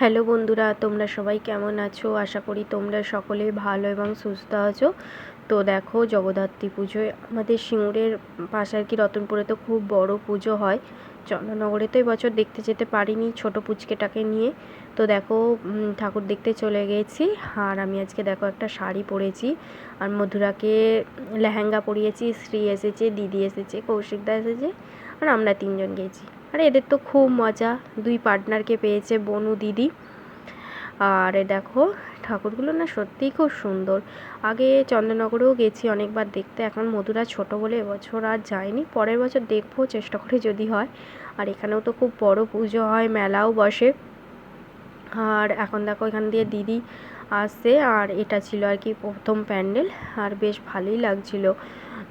Hello বন্ধুরা, তোমরা সবাই কেমন আছো? আশা করি তোমরা সকলে ভালো এবং সুস্থ আছো। তো দেখো, জগদ্ধাত্রী পুজোয় আমাদের সিঙ্গুরের পাশে আর কি রতনপুরে তো খুব বড় পুজো হয়। চন্দ্রনগরে তো এবছর দেখতে যেতে পারিনি ছোট পুচকেটাকে নিয়ে। তো দেখো ঠাকুর দেখতে চলে গেছি। আর আমি আজকে দেখো একটা শাড়ি পরেছি। আর মধুরাকে লেহেঙ্গা পরিয়েছি শ্রী এসেছে, দিদি এসেছে, কৌশিকদা এসেছে, আর আমরা তিনজন গেছি। আর এদের তো খুব মজা। দুই পার্টনারকে পেয়েছে বনু দিদি। আর দেখো, ঠাকুরগুলো না সত্যিই খুব সুন্দর। আগে চন্দ্রনগরেও গেছি অনেকবার দেখতে, এখন মধুরা ছোট বলে এবছর আর যায়নি পরের বছর দেখব, চেষ্টা করে যদি হয়। আর এখানেও তো খুব বড় পুজো হয়, মেলাও বসে। আর এখন দেখো, এখান দিয়ে দিদি আসছে। আর এটা ছিল আর কি প্রথম প্যান্ডেল। আর বেশ ভালোই লাগছিল।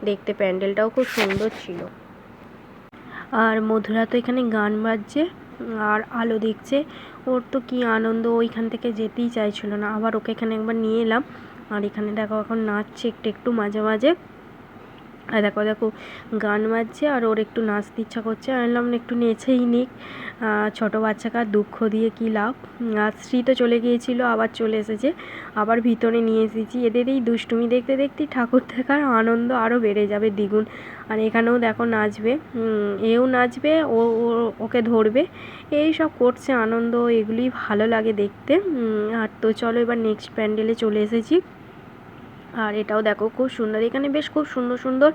দেখতে প্যান্ডেলটাও খুব সুন্দর ছিল। আর মধুরা তো এখানে গান বাজছে, আর আলো দেখছে। ওর তো কি আনন্দ ওইখান থেকে যেতেই চাইছিল না। আবার ওকে এখানে একবার নিয়ে এলাম। আর এখানে দেখো এখন নাচছে, একটু একটু মাঝে মাঝে। আর দেখো দেখো, গান বাজছে আর ওর একটু নাচতে ইচ্ছা করছে। আমি বললাম একটু নেচেই নিক। ছোটো বাচ্চাকে আর দুঃখ দিয়ে কী লাভ? আর স্ত্রী তো চলে গিয়েছিল, আবার চলে এসেছে। আবার ভিতরে নিয়ে এসেছি। এদের এই দুষ্টুমি দেখতে দেখতেই ঠাকুর দেখার আনন্দ আরও বেড়ে যাবে দ্বিগুণ। আর এখানেও দেখো নাচবে। এও নাচবে, ও ওকে ধরবে। এই সব করছে আনন্দ এগুলি ভালো লাগে দেখতে। আর তো চলো এবার নেক্সট প্যান্ডেলে চলে এসেছি। আর এটাও দেখো, খুব সুন্দর। এখানে বেশ খুব সুন্দর সুন্দর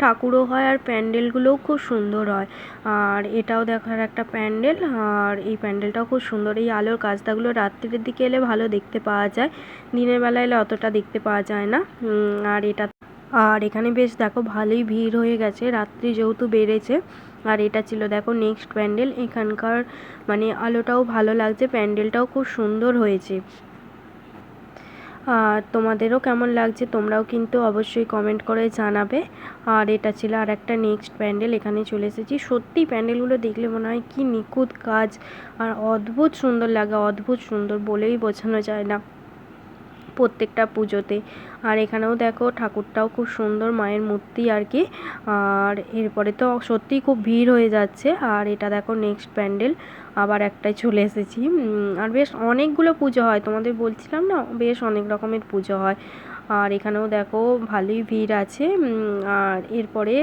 ঠাকুরও হয় আর প্যান্ডেলগুলোও খুব সুন্দর হয়। আর এটাও দেখার একটা প্যান্ডেল। আর এই প্যান্ডেলটাও খুব সুন্দর। এই আলোর কাজটাগুলো রাত্রির দিকে এলে ভালো দেখতে পাওয়া যায়। দিনের বেলা এলে অতটা দেখতে পাওয়া যায় না। আর এটা আর এখানে বেশ দেখো, ভালোই ভিড় হয়ে গেছে। রাত্রি যেহেতু বেড়েছে, আর এটা ছিল দেখো নেক্সট প্যান্ডেল। এখানকার মানে আলোটাও ভালো লাগছে, প্যান্ডেলটাও খুব সুন্দর হয়েছে। আর তোমাদেরও কেমন লাগছে তোমরাও কিন্তু অবশ্যই কমেন্ট করে জানাবে। আর এটা ছিল আর একটা নেক্সট প্যান্ডেল, এখানে চলে এসেছি। সত্যি প্যান্ডেলগুলো দেখলে মনে হয় কি নিখুঁত কাজ, আর অদ্ভুত সুন্দর লাগে, অদ্ভুত সুন্দর বলেই বোঝানো যায় না। প্রত্যেকটা পুজোতে। আর এখানেও দেখো ঠাকুরটাও খুব সুন্দর মায়ের মূর্তি আর কি। আর এরপরে তো সত্যিই খুব ভিড় হয়ে যাচ্ছে। আর এটা দেখো নেক্সট প্যান্ডেল। আবার একটাই চলে এসেছি। আর বেশ অনেকগুলো পুজো হয়। তোমাদের বলছিলাম না, বেশ অনেক রকমের পুজো হয়। আর এখানেও দেখো ভালোই ভিড় আছে। আর এরপরে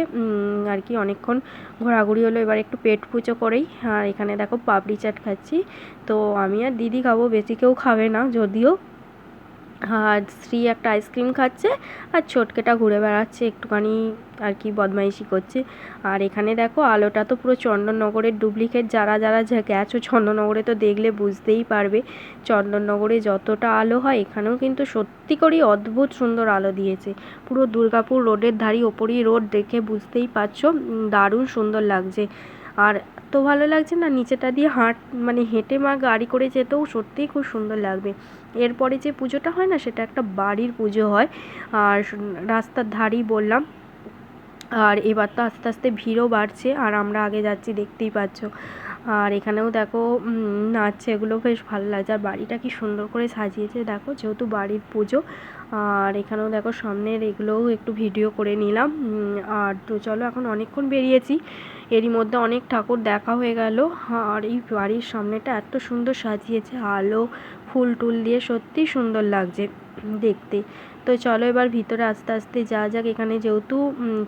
আর কি অনেকক্ষণ ঘোরাঘুরি হলো। এবার একটু পেট পুজো করেই। আর এখানে দেখো পাপড়ি চাট খাচ্ছি। তো আমি আর দিদি খাব, বেশি কেউ খাবে না, যদিও। আর স্ত্রী একটা আইসক্রিম খাচ্ছে আর ছোটকেটা ঘুরে বেড়াচ্ছে, একটুখানি আর কি বদমাইশি করছে। আর এখানে দেখো আলোটা তো পুরো চন্দননগরের ডুপ্লিকেট যারা যারা গেছো চন্দননগরে তো দেখলে বুঝতেই পারবে। চন্দননগরে যতটা আলো হয়, এখানেও কিন্তু সত্যি করেই অদ্ভুত সুন্দর আলো দিয়েছে। পুরো দুর্গাপুর রোডের ধারি ওপরই রোড, দেখে বুঝতেই পারছ দারুণ সুন্দর লাগছে। আর এত ভালো লাগছে না, নিচেটা দিয়ে হাঁট মানে হেঁটে মা গাড়ি করে যেতেও সত্যিই খুব সুন্দর লাগবে। এরপরে যে পুজোটা হয় না, সেটা একটা বাড়ির পুজো হয়। আর রাস্তার ধারেই বললাম। আর এবার তো আস্তে আস্তে ভিড়ও বাড়ছে, আর আমরা আগে যাচ্ছি, দেখতেই পাচ্ছ। আর এখানেও দেখো নাচছে, এগুলো বেশ ভালো লাগছে। আর বাড়িটা কি সুন্দর করে সাজিয়েছে, দেখো, যেহেতু বাড়ির পুজো আর এখানেও দেখো সামনের এগুলোও একটু ভিডিও করে নিলাম। আর তো চলো এখন অনেকক্ষণ বেরিয়েছি। এরই মধ্যে অনেক ঠাকুর দেখা হয়ে গেল। আর এই বাড়ির সামনেটা এত সুন্দর সাজিয়েছে। আলো, ফুল টুল দিয়ে সত্যিই সুন্দর লাগছে দেখতে। তো চলো এবার ভিতরে আস্তে আস্তে যা যাক। এখানে যেহেতু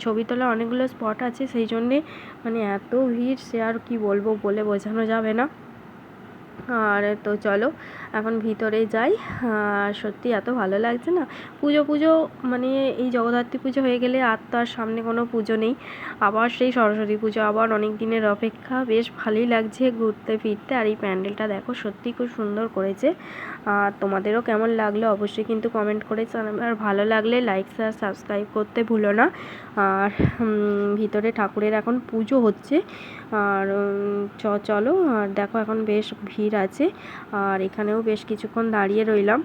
ছবি তোলা অনেকগুলো স্পট আছে, সেই জন্যে মানে এত ভিড়, সে আর কি বলব বলে বোঝানো যাবে না। আর তো চলো, এখন ভিতরে যাই। আর সত্যি এত ভালো লাগছে না। পুজো পুজো মানে এই জগদ্ধাত্রী পুজো হয়ে গেলে আর তো আর সামনে কোনো পুজো নেই। আবার সেই সরস্বতী পুজো, আবার অনেক দিনের অপেক্ষা। বেশ ভালোই লাগছে ঘুরতে, ফিরতে। আর এই প্যান্ডেলটা দেখো সত্যি খুব সুন্দর করেছে। আর তোমাদেরও কেমন লাগল অবশ্যই কিন্তু কমেন্ট করে আর ভালো লাগলে লাইক আর সাবস্ক্রাইব করতে ভুলো না। আর ভিতরে ঠাকুরের এখন পুজো হচ্ছে। আর চলো। আর দেখো এখন বেশ ভিড় আছে। আর এখানেও বেশ কিছুক্ষণ দাঁড়িয়ে রইলাম।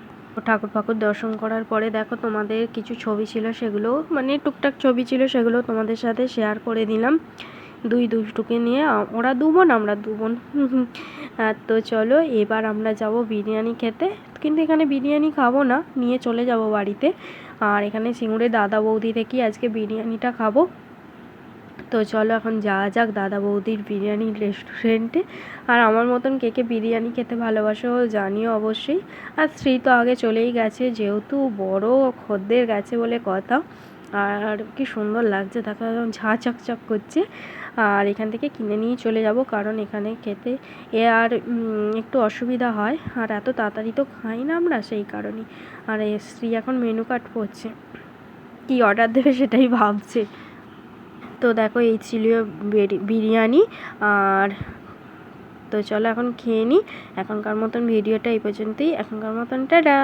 ঠাকুর ফাকুর দর্শন করার পরে দেখো তোমাদের কিছু ছবি ছিল সেগুলো মানে টুকটাক ছবি ছিল সেগুলো তোমাদের সাথে শেয়ার করে দিলাম। দুই দুষ্টুকে নিয়ে ওরা দু বোন, আমরা দু বোন। তো চলো এবার আমরা যাব বিরিয়ানি খেতে। কিন্তু এখানে বিরিয়ানি খাব না, নিয়ে চলে যাব বাড়িতে। আর এখানে সিঙ্গুরে দাদা বৌদি থেকেই আজকে বিরিয়ানিটা খাব। তো চলো এখন যাওয়া যাক দাদা বৌদির বিরিয়ানি রেস্টুরেন্টে আর আমার মতন কে কে বিরিয়ানি খেতে ভালোবাসো জানিও অবশ্যই। আর স্ত্রী তো আগে চলেই গেছে, যেহেতু বড় খদ্দের গেছে বলে কথা। আর কি সুন্দর লাগছে তাকে একদম ঝাঁ চকচক করছে। আর এখান থেকে কিনে নিয়ে চলে যাব, কারণ এখানে খেতে এ আর একটু অসুবিধা হয়। আর এত তাড়াতাড়ি তো খাই না আমরা সেই কারণেই। আর শ্রী এখন মেনু কার্ড করছে। কী অর্ডার দেবে সেটাই ভাবছে। তো দেখো, এই ছিল বিরিয়ানি আর তো চলো এখন খেয়ে নিই এখনকার মতন ভিডিওটা এই পর্যন্তই। এখনকার মতন, টাটা!